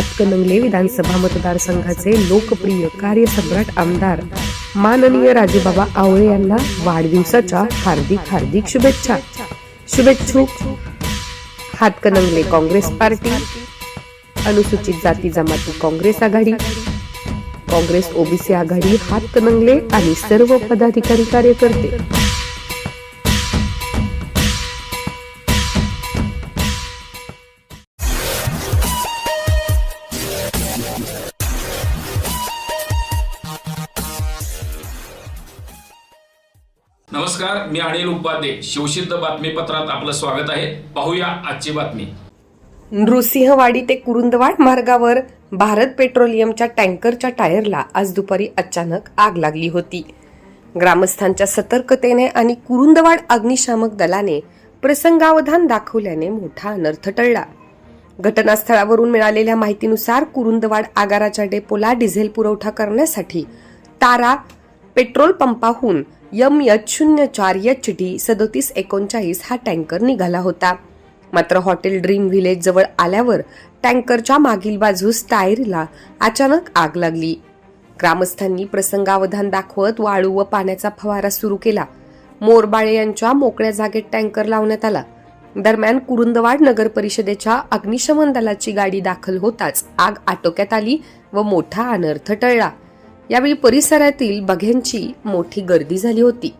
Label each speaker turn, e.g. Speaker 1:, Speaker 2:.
Speaker 1: हातकणंगले विधानसभा मतदारसंघाचे लोकप्रिय कार्यसम्राट आमदार माननीय राजूबाबा आवळे यांना वाढदिवसाच्या हार्दिक हार्दिक शुभेच्छा. शुभेच्छुक हातकणंगले काँग्रेस पार्टी. अनुसूचित जाती जमाती काँग्रेस आघाडी. काँग्रेस ओबीसी आघाडी हातकणंगले आणि सर्व पदाधिकारी कार्यकर्ते.
Speaker 2: नमस्कार मी अनिल उपाध्ये. शिवसिद्ध बातमीपत्रात आपलं स्वागत आहे. पाहूया आजची बातमी.
Speaker 1: नृसिंहवाडी ते कुरुंदवाड मार्गावर भारत पेट्रोलियमच्या टँकरच्या टायरला आज दुपारी अचानक आग लागली होती. ग्रामस्थांच्या सतर्कतेने आणि कुरुंदवाड अग्निशामक दलाने प्रसंगावधान दाखवल्याने मोठा अनर्थ टळला. घटनास्थळावरून मिळालेल्या माहितीनुसार कुरुंदवाड आगाराच्या डेपोला डिझेल पुरवठा करण्यासाठी तारा पेट्रोल पंपाहून यम एच शून्य चार एच डी सदोतीस एकोणचाळीस हा टँकर निघाला होता. मात्र हॉटेल ड्रीम व्हिलेज जवळ आल्यावर टँकरच्या मागील बाजूस टायरला अचानक आग लागली. ग्रामस्थांनी प्रसंगावधान दाखवत वाळू व पाण्याचा फवारा सुरू केला. मोरबाळे यांच्या मोकळ्या जागेत टँकर लावण्यात आला. दरम्यान कुरुंदवाड नगर परिषदेच्या अग्निशमन दलाची गाडी दाखल होताच आग आटोक्यात आली व मोठा अनर्थ टळला. यावेळी परिसरातील बघ्यांची मोठी गर्दी झाली होती.